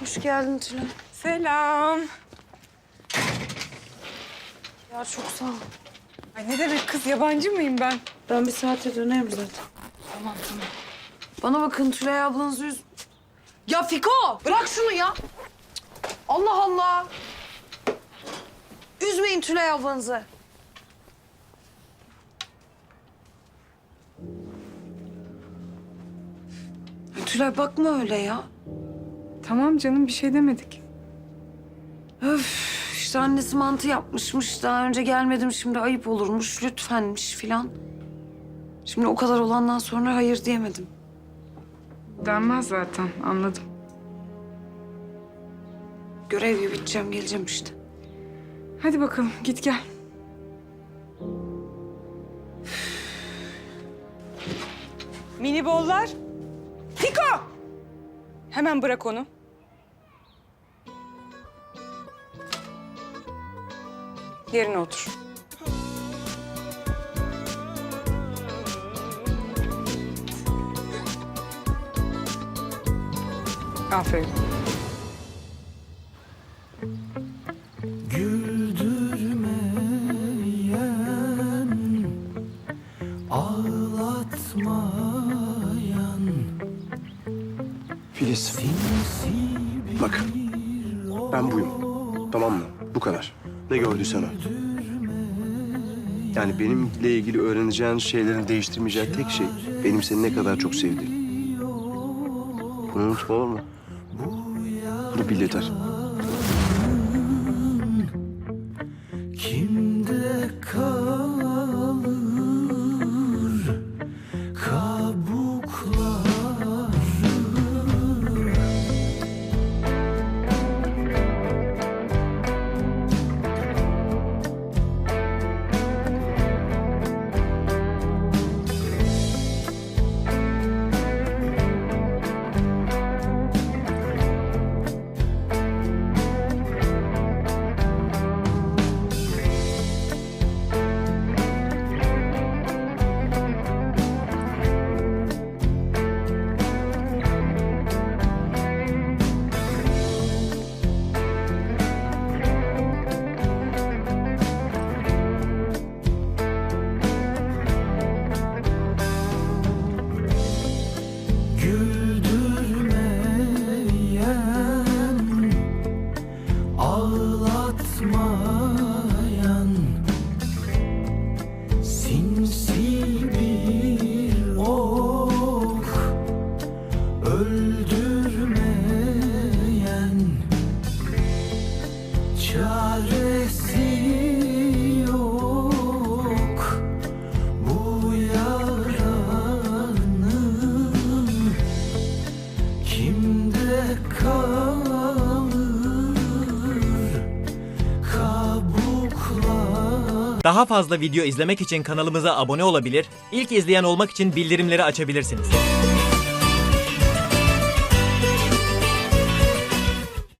Hoş geldin Tülay. Selam. Ya çok sağ ol. Ay ne demek kız yabancı mıyım ben? Ben bir saate dönerim zaten. Tamam tamam. Bana bakın Tülay ablanızı üz... Ya Fiko bırak şunu ya. Allah Allah. Üzmeyin Tülay ablanızı. Tülay bakma öyle ya. Tamam canım bir şey demedik. Öf işte annesi mantı yapmışmış. Daha önce gelmedim şimdi ayıp olurmuş. Lütfenmiş filan. Şimdi o kadar olandan sonra hayır diyemedim. Denmez zaten anladım. Görev gibi biteceğim geleceğim işte. Hadi bakalım git gel. Mini bollar. Fiko! Hemen bırak onu. Yerine otur. Aferin. Güldürmeyen, ağlatmayan Filiz. Bak. Ben buyum. Tamam mı? Bu kadar. Ne gördüysen o. Yani benimle ilgili öğreneceğin şeylerin değiştirmeyeceği tek şey benim seni ne kadar çok sevdiğim. Bunu unutma olur mu? Bunu bil yeter. Öldürmeyen çaresi yok. Bu yaranın kimde kalır? Daha fazla video izlemek için kanalımıza abone olabilir, ilk izleyen olmak için bildirimleri açabilirsiniz.